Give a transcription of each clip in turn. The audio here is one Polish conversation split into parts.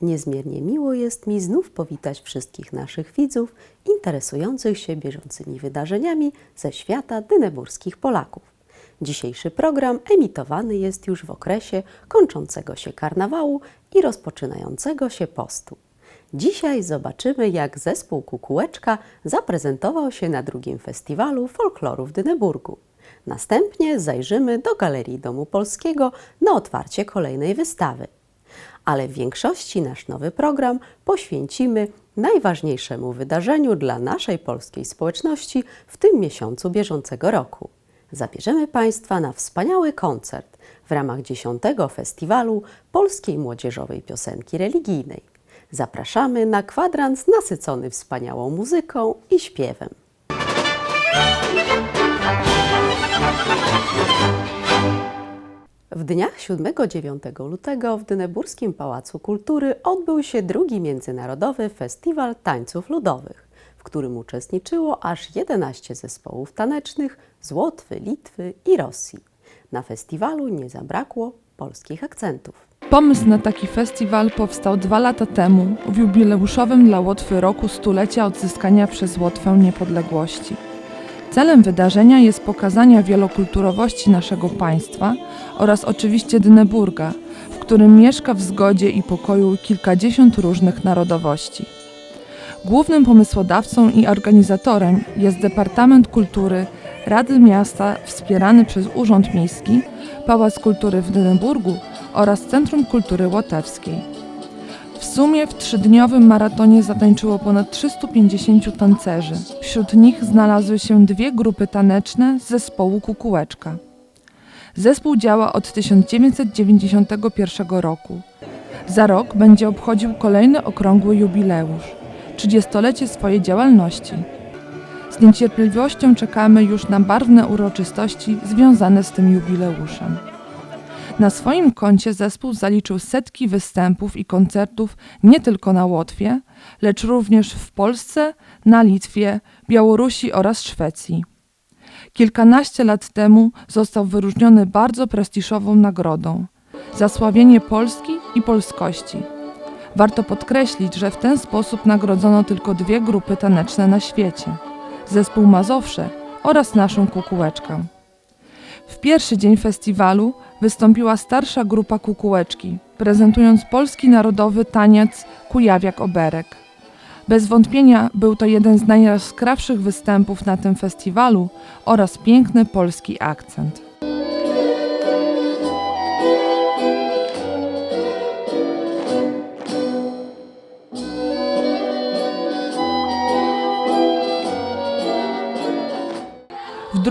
Niezmiernie miło jest mi znów powitać wszystkich naszych widzów interesujących się bieżącymi wydarzeniami ze świata dyneburskich Polaków. Dzisiejszy program emitowany jest już w okresie kończącego się karnawału i rozpoczynającego się postu. Dzisiaj zobaczymy, jak zespół Kukułeczka zaprezentował się na drugim festiwalu folkloru w Dyneburgu. Następnie zajrzymy do Galerii Domu Polskiego na otwarcie kolejnej wystawy. Ale w większości nasz nowy program poświęcimy najważniejszemu wydarzeniu dla naszej polskiej społeczności w tym miesiącu bieżącego roku. Zabierzemy Państwa na wspaniały koncert w ramach 10. Festiwalu Polskiej Młodzieżowej Piosenki Religijnej. Zapraszamy na kwadrans nasycony wspaniałą muzyką i śpiewem. W dniach 7-9 lutego w Dyneburskim Pałacu Kultury odbył się drugi międzynarodowy festiwal tańców ludowych, w którym uczestniczyło aż 11 zespołów tanecznych z Łotwy, Litwy i Rosji. Na festiwalu nie zabrakło polskich akcentów. Pomysł na taki festiwal powstał dwa lata temu w jubileuszowym dla Łotwy roku stulecia odzyskania przez Łotwę niepodległości. Celem wydarzenia jest pokazania wielokulturowości naszego państwa oraz oczywiście Dyneburga, w którym mieszka w zgodzie i pokoju kilkadziesiąt różnych narodowości. Głównym pomysłodawcą i organizatorem jest Departament Kultury Rady Miasta wspierany przez Urząd Miejski, Pałac Kultury w Dyneburgu oraz Centrum Kultury Łotewskiej. W sumie w trzydniowym maratonie zatańczyło ponad 350 tancerzy. Wśród nich znalazły się dwie grupy taneczne z zespołu Kukułeczka. Zespół działa od 1991 roku. Za rok będzie obchodził kolejny okrągły jubileusz 30-lecie swojej działalności. Z niecierpliwością czekamy już na barwne uroczystości związane z tym jubileuszem. Na swoim koncie zespół zaliczył setki występów i koncertów nie tylko na Łotwie, lecz również w Polsce, na Litwie, Białorusi oraz Szwecji. Kilkanaście lat temu został wyróżniony bardzo prestiżową nagrodą Zasławienie Polski i polskości. Warto podkreślić, że w ten sposób nagrodzono tylko dwie grupy taneczne na świecie: zespół Mazowsze oraz naszą kukułeczkę. W pierwszy dzień festiwalu wystąpiła starsza grupa kukułeczki, prezentując polski narodowy taniec Kujawiak-Oberek. Bez wątpienia był to jeden z najjaskrawszych występów na tym festiwalu oraz piękny polski akcent.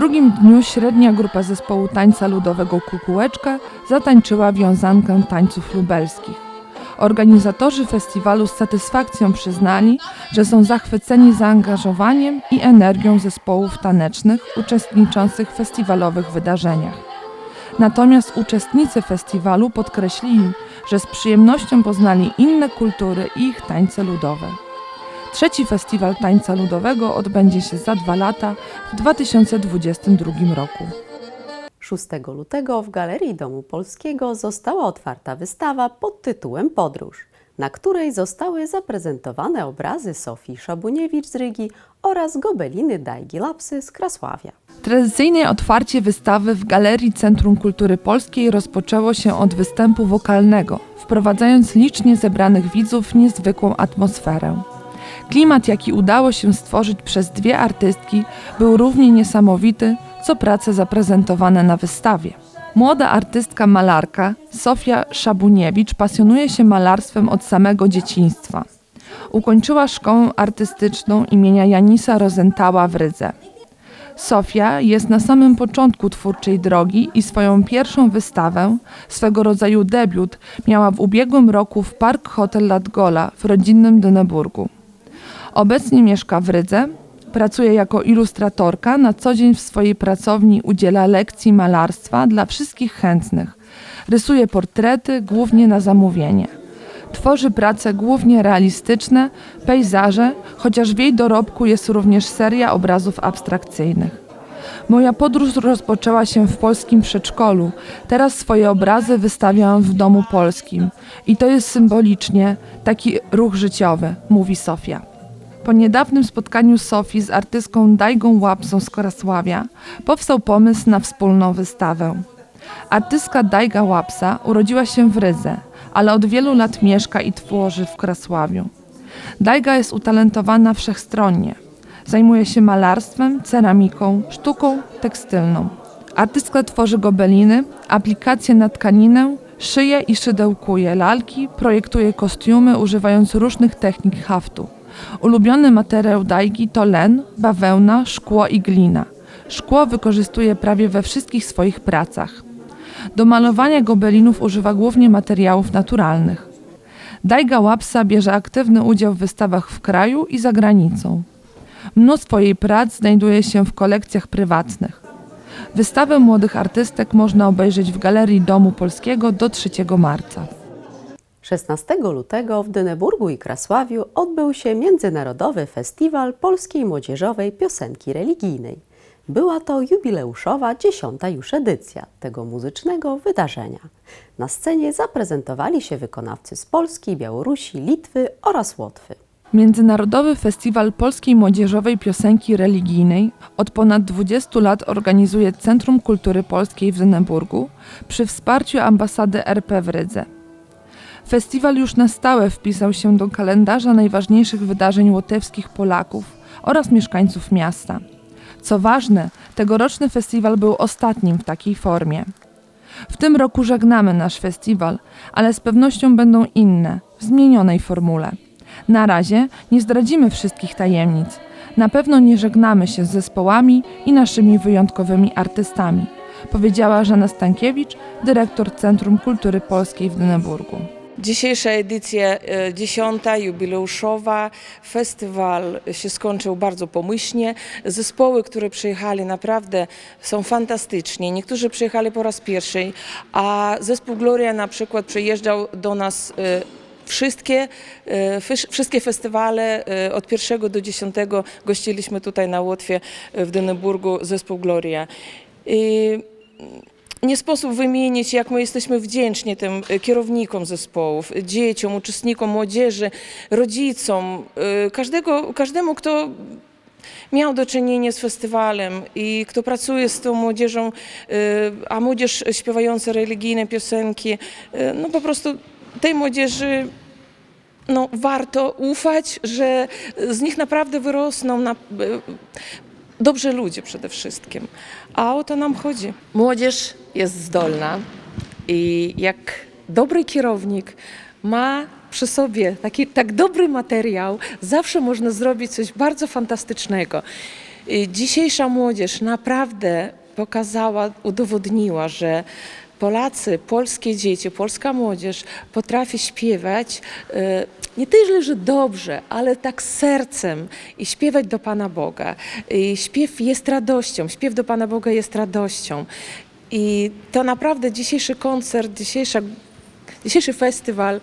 Drugim dniu średnia grupa zespołu tańca ludowego Kukułeczka zatańczyła wiązankę tańców lubelskich. Organizatorzy festiwalu z satysfakcją przyznali, że są zachwyceni zaangażowaniem i energią zespołów tanecznych uczestniczących w festiwalowych wydarzeniach. Natomiast uczestnicy festiwalu podkreślili, że z przyjemnością poznali inne kultury i ich tańce ludowe. Trzeci festiwal tańca ludowego odbędzie się za dwa lata w 2022 roku. 6 lutego w Galerii Domu Polskiego została otwarta wystawa pod tytułem Podróż, na której zostały zaprezentowane obrazy Sofii Szabuniewicz z Rygi oraz gobeliny Dajgi Lapsy z Krasławia. Tradycyjne otwarcie wystawy w Galerii Centrum Kultury Polskiej rozpoczęło się od występu wokalnego, wprowadzając licznie zebranych widzów w niezwykłą atmosferę. Klimat, jaki udało się stworzyć przez dwie artystki, był równie niesamowity, co prace zaprezentowane na wystawie. Młoda artystka malarka Sofia Szabuniewicz pasjonuje się malarstwem od samego dzieciństwa. Ukończyła szkołę artystyczną imienia Janisa Rozentała w Rydze. Sofia jest na samym początku twórczej drogi i swoją pierwszą wystawę, swego rodzaju debiut, miała w ubiegłym roku w Park Hotel Latgola w rodzinnym Dyneburgu. Obecnie mieszka w Rydze, pracuje jako ilustratorka, na co dzień w swojej pracowni udziela lekcji malarstwa dla wszystkich chętnych. Rysuje portrety głównie na zamówienie. Tworzy prace głównie realistyczne, pejzaże, chociaż w jej dorobku jest również seria obrazów abstrakcyjnych. Moja podróż rozpoczęła się w polskim przedszkolu. Teraz swoje obrazy wystawiam w domu polskim. I to jest symbolicznie taki ruch życiowy, mówi Sofia. Po niedawnym spotkaniu Sofii z artystką Dajgą Łapsą z Korasławia powstał pomysł na wspólną wystawę. Artystka Dajga Łapsa urodziła się w Rydze, ale od wielu lat mieszka i tworzy w Krasławiu. Dajga jest utalentowana wszechstronnie. Zajmuje się malarstwem, ceramiką, sztuką tekstylną. Artystka tworzy gobeliny, aplikacje na tkaninę, szyje i szydełkuje lalki, projektuje kostiumy używając różnych technik haftu. Ulubiony materiał Dajgi to len, bawełna, szkło i glina. Szkło wykorzystuje prawie we wszystkich swoich pracach. Do malowania gobelinów używa głównie materiałów naturalnych. Dajga Łapsa bierze aktywny udział w wystawach w kraju i za granicą. Mnóstwo jej prac znajduje się w kolekcjach prywatnych. Wystawę młodych artystek można obejrzeć w Galerii Domu Polskiego do 3 marca. 16 lutego w Dyneburgu i Krasławiu odbył się Międzynarodowy Festiwal Polskiej Młodzieżowej Piosenki Religijnej. Była to jubileuszowa dziesiąta już edycja tego muzycznego wydarzenia. Na scenie zaprezentowali się wykonawcy z Polski, Białorusi, Litwy oraz Łotwy. Międzynarodowy Festiwal Polskiej Młodzieżowej Piosenki Religijnej od ponad 20 lat organizuje Centrum Kultury Polskiej w Dyneburgu przy wsparciu ambasady RP w Rydze. Festiwal już na stałe wpisał się do kalendarza najważniejszych wydarzeń łotewskich Polaków oraz mieszkańców miasta. Co ważne, tegoroczny festiwal był ostatnim w takiej formie. W tym roku żegnamy nasz festiwal, ale z pewnością będą inne, w zmienionej formule. Na razie nie zdradzimy wszystkich tajemnic. Na pewno nie żegnamy się z zespołami i naszymi wyjątkowymi artystami, powiedziała Żana Stankiewicz, dyrektor Centrum Kultury Polskiej w Dyneburgu. Dzisiejsza edycja, e, dziesiąta, jubileuszowa. Festiwal się skończył bardzo pomyślnie. Zespoły, które przyjechali naprawdę są fantastycznie. Niektórzy przyjechali po raz pierwszy, a zespół Gloria na przykład przyjeżdżał do nas e, Wszystkie, e, wszystkie festiwale od pierwszego do dziesiątego gościliśmy tutaj na Łotwie w Dyneburgu zespół Gloria. I nie sposób wymienić, jak my jesteśmy wdzięczni tym e, kierownikom zespołów, dzieciom, uczestnikom, młodzieży, rodzicom, e, każdego, każdemu, kto miał do czynienia z festiwalem i kto pracuje z tą młodzieżą, e, a młodzież śpiewająca religijne piosenki, no po prostu tej młodzieży no, warto ufać, że z nich naprawdę wyrosną na, dobrzy ludzie przede wszystkim. A o to nam chodzi. Młodzież jest zdolna i jak dobry kierownik ma przy sobie taki tak dobry materiał, zawsze można zrobić coś bardzo fantastycznego. I Dzisiejsza młodzież naprawdę pokazała, udowodniła, że Polacy, polskie dzieci, polska młodzież potrafi śpiewać e, nie tyle, że dobrze, ale tak sercem i śpiewać do Pana Boga. I śpiew jest radością, śpiew do Pana Boga jest radością. I to naprawdę dzisiejszy koncert, dzisiejsza, dzisiejszy festiwal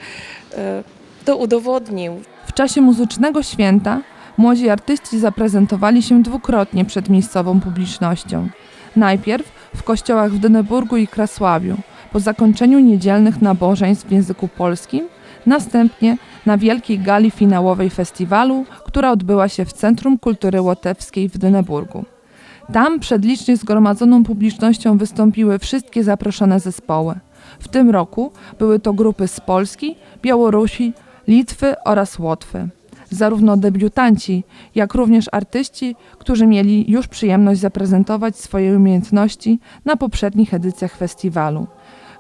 e, to udowodnił. W czasie muzycznego święta młodzi artyści zaprezentowali się dwukrotnie przed miejscową publicznością. Najpierw w kościołach w Dyneburgu i Krasławiu, po zakończeniu niedzielnych nabożeństw w języku polskim, następnie na wielkiej gali finałowej festiwalu, która odbyła się w Centrum Kultury Łotewskiej w Dyneburgu. Tam przed licznie zgromadzoną publicznością wystąpiły wszystkie zaproszone zespoły. W tym roku były to grupy z Polski, Białorusi, Litwy oraz Łotwy. Zarówno debiutanci, jak również artyści, którzy mieli już przyjemność zaprezentować swoje umiejętności na poprzednich edycjach festiwalu.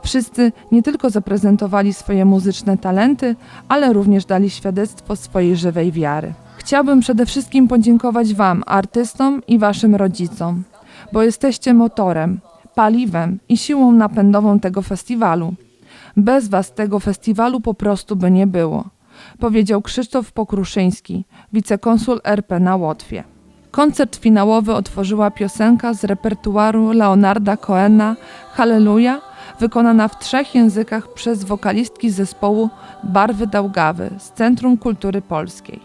Wszyscy nie tylko zaprezentowali swoje muzyczne talenty, ale również dali świadectwo swojej żywej wiary. Chciałbym przede wszystkim podziękować Wam, artystom i Waszym rodzicom, bo jesteście motorem, paliwem i siłą napędową tego festiwalu. Bez Was tego festiwalu po prostu by nie było, powiedział Krzysztof Pokruszyński, wicekonsul RP na Łotwie. Koncert finałowy otworzyła piosenka z repertuaru Leonarda Coena Halleluja, wykonana w trzech językach przez wokalistki zespołu Barwy Daugawy z Centrum Kultury Polskiej.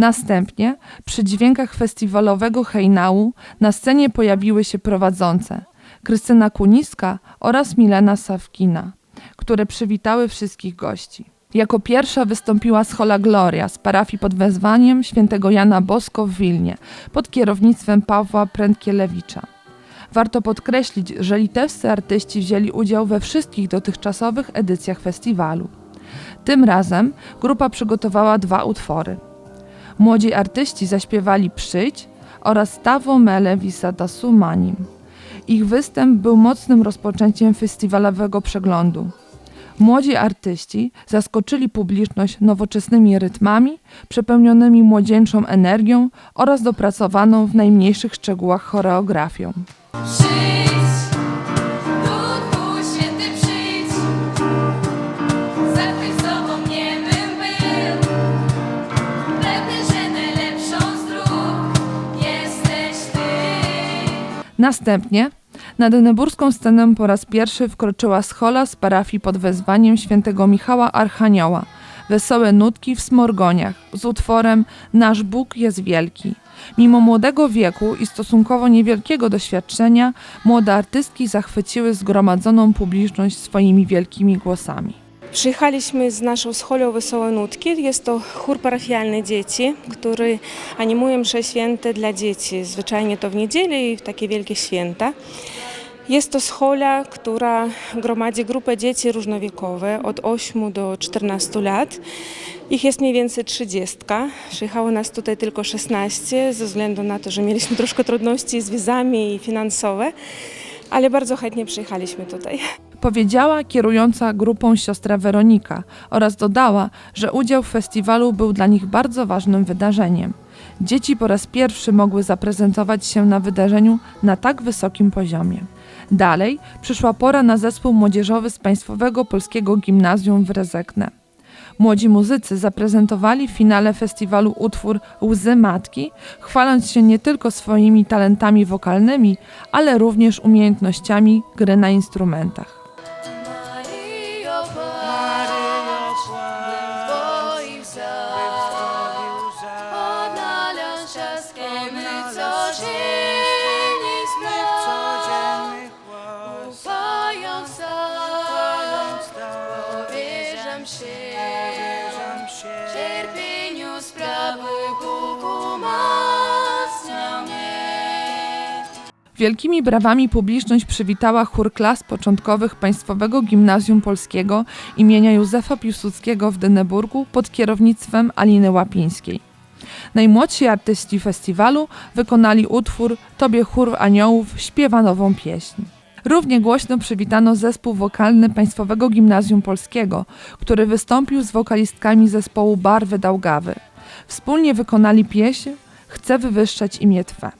Następnie, przy dźwiękach festiwalowego hejnału, na scenie pojawiły się prowadzące Krystyna Kuniska oraz Milena Sawkina, które przywitały wszystkich gości. Jako pierwsza wystąpiła Schola Gloria z parafii pod wezwaniem świętego Jana Bosko w Wilnie pod kierownictwem Pawła Prędkielewicza. Warto podkreślić, że litewscy artyści wzięli udział we wszystkich dotychczasowych edycjach festiwalu. Tym razem grupa przygotowała dwa utwory. Młodzi artyści zaśpiewali Przyjdź oraz Tavo Mele Visata Sumanim. Ich występ był mocnym rozpoczęciem festiwalowego przeglądu. Młodzi artyści zaskoczyli publiczność nowoczesnymi rytmami, przepełnionymi młodzieńczą energią oraz dopracowaną w najmniejszych szczegółach choreografią. Następnie na deneburską scenę po raz pierwszy wkroczyła schola z parafii pod wezwaniem świętego Michała Archanioła. Wesołe nutki w smorgoniach z utworem Nasz Bóg jest wielki. Mimo młodego wieku i stosunkowo niewielkiego doświadczenia, młode artystki zachwyciły zgromadzoną publiczność swoimi wielkimi głosami. Przyjechaliśmy z naszą scholą Wesołe Nutki. Jest to chór parafialny dzieci, który animuje msze święte dla dzieci. Zwyczajnie to w niedzielę i w takie wielkie święta. Jest to schola, która gromadzi grupę dzieci różnowiekowe od 8 do 14 lat. Ich jest mniej więcej 30. Przyjechało nas tutaj tylko 16 ze względu na to, że mieliśmy troszkę trudności z wizami i finansowe, ale bardzo chętnie przyjechaliśmy tutaj. Powiedziała kierująca grupą siostra Weronika oraz dodała, że udział w festiwalu był dla nich bardzo ważnym wydarzeniem. Dzieci po raz pierwszy mogły zaprezentować się na wydarzeniu na tak wysokim poziomie. Dalej przyszła pora na zespół młodzieżowy z Państwowego Polskiego Gimnazjum w Rezekne. Młodzi muzycy zaprezentowali w finale festiwalu utwór Łzy Matki, chwaląc się nie tylko swoimi talentami wokalnymi, ale również umiejętnościami gry na instrumentach. Wielkimi brawami publiczność przywitała chór klas początkowych Państwowego Gimnazjum Polskiego imienia Józefa Piłsudskiego w Dyneburgu pod kierownictwem Aliny Łapińskiej. Najmłodsi artyści festiwalu wykonali utwór Tobie chór aniołów śpiewa nową pieśń. Równie głośno przywitano zespół wokalny Państwowego Gimnazjum Polskiego, który wystąpił z wokalistkami zespołu Barwy Daugawy. Wspólnie wykonali pieśń Chcę wywyższać imię Twe.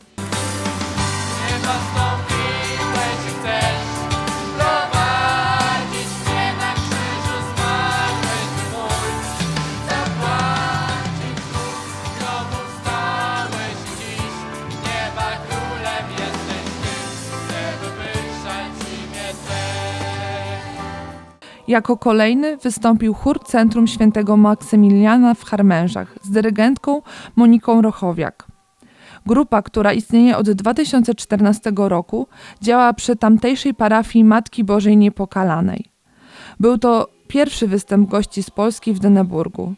Jako kolejny wystąpił chór Centrum Świętego Maksymiliana w Harmężach z dyrygentką Moniką Rochowiak. Grupa, która istnieje od 2014 roku, działa przy tamtejszej parafii Matki Bożej Niepokalanej. Był to pierwszy występ gości z Polski w Dyneburgu.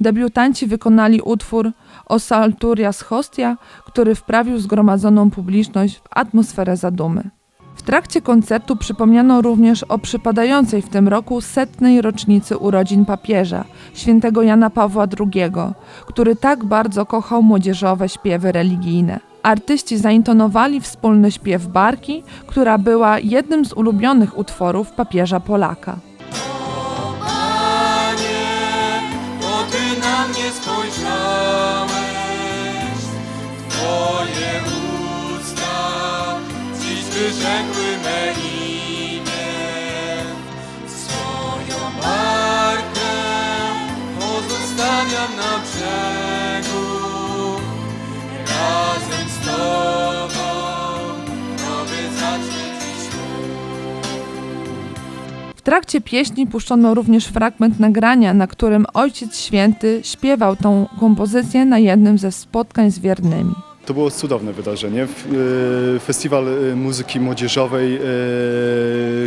Debiutanci wykonali utwór O Salturias Hostia, który wprawił zgromadzoną publiczność w atmosferę zadumy. W trakcie koncertu przypomniano również o przypadającej w tym roku setnej rocznicy urodzin papieża, świętego Jana Pawła II, który tak bardzo kochał młodzieżowe śpiewy religijne. Artyści zaintonowali wspólny śpiew Barki, która była jednym z ulubionych utworów papieża Polaka. Dziś wyrzekły me imię. Swoją markę pozostawiam na brzegu, razem z Tobą zacznie dziś mój. trakcie pieśni puszczono również fragment nagrania, na którym Ojciec Święty śpiewał tą kompozycję na jednym ze spotkań z wiernymi. To było cudowne wydarzenie. E, Festiwal e, muzyki młodzieżowej, e,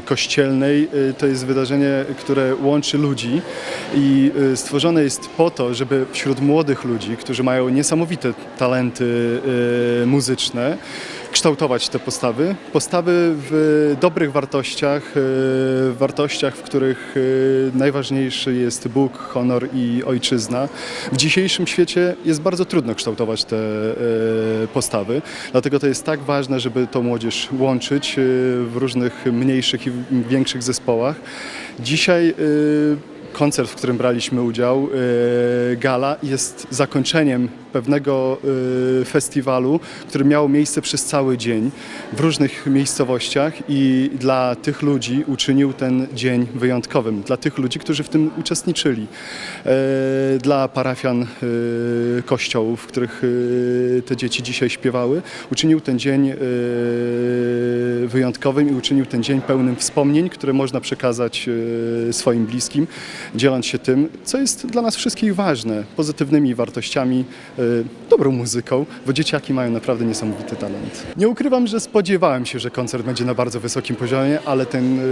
kościelnej to jest wydarzenie, które łączy ludzi i stworzone jest po to, żeby wśród młodych ludzi, którzy mają niesamowite talenty muzyczne, kształtować te postawy. Postawy w dobrych wartościach, e, wartościach, w których e, najważniejszy jest Bóg, honor i ojczyzna. W dzisiejszym świecie jest bardzo trudno kształtować te e, postawy, dlatego to jest tak ważne, żeby tą młodzież łączyć w różnych mniejszych i większych zespołach. Dzisiaj koncert, w którym braliśmy udział, e, gala, jest zakończeniem pewnego e, festiwalu, który miał miejsce przez cały dzień w różnych miejscowościach i dla tych ludzi uczynił ten dzień wyjątkowym. Dla tych ludzi, którzy w tym uczestniczyli. E, Dla parafian kościołów, w których te dzieci dzisiaj śpiewały, uczynił ten dzień wyjątkowym i uczynił ten dzień pełnym wspomnień, które można przekazać swoim bliskim, dzieląc się tym, co jest dla nas wszystkich ważne, pozytywnymi wartościami, e, dobrą muzyką, bo dzieciaki mają naprawdę niesamowity talent. Nie ukrywam, że spodziewałem się, że koncert będzie na bardzo wysokim poziomie, ale ten e,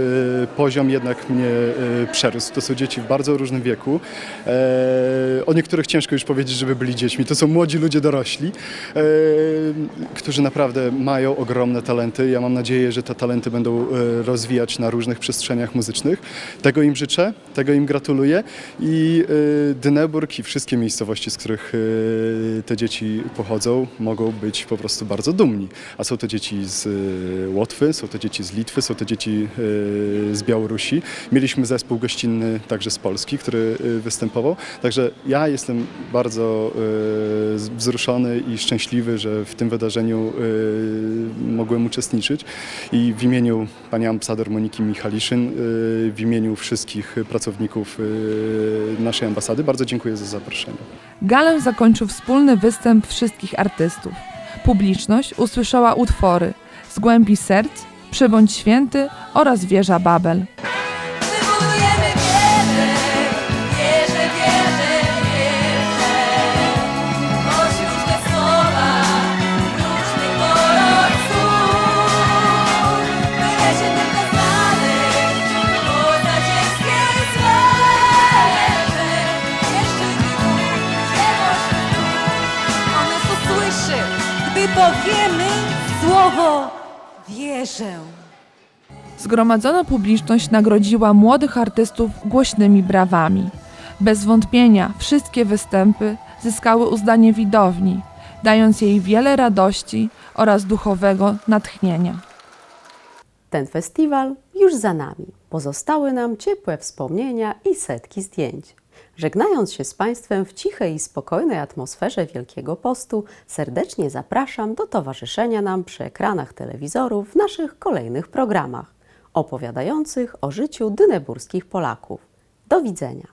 poziom jednak mnie e, przerósł. To są dzieci w bardzo różnym wieku. E, O niektórych ciężko już powiedzieć, żeby byli dziećmi. To są młodzi ludzie dorośli, e, którzy naprawdę mają ogromne talenty. Ja mam nadzieję, że te talenty będą e, rozwijać na różnych przestrzeniach muzycznych. Tego im życzę, tego im gratuluję i e, Dyneburg i wszystkie miejscowości, z których e, te dzieci pochodzą, mogą być po prostu bardzo dumni. A są to dzieci z e, Łotwy, są to dzieci z Litwy, są to dzieci z Białorusi. Mieliśmy zespół gościnny także z Polski, który występował. Także ja jestem bardzo wzruszony i szczęśliwy, że w tym wydarzeniu mogłem uczestniczyć i w imieniu pani ambasador Moniki Michaliszyn, w imieniu wszystkich pracowników e, naszej ambasady bardzo dziękuję za zaproszenie. Galę zakończył wspólny występ wszystkich artystów. Publiczność usłyszała utwory Z głębi serc, Przybądź święty oraz Wieża Babel. Wierzę. Zgromadzona publiczność nagrodziła młodych artystów głośnymi brawami. Bez wątpienia wszystkie występy zyskały uznanie widowni, dając jej wiele radości oraz duchowego natchnienia. Ten festiwal już za nami. Pozostały nam ciepłe wspomnienia i setki zdjęć. Żegnając się z Państwem w cichej i spokojnej atmosferze Wielkiego Postu, serdecznie zapraszam do towarzyszenia nam przy ekranach telewizorów w naszych kolejnych programach opowiadających o życiu dyneburskich Polaków. Do widzenia.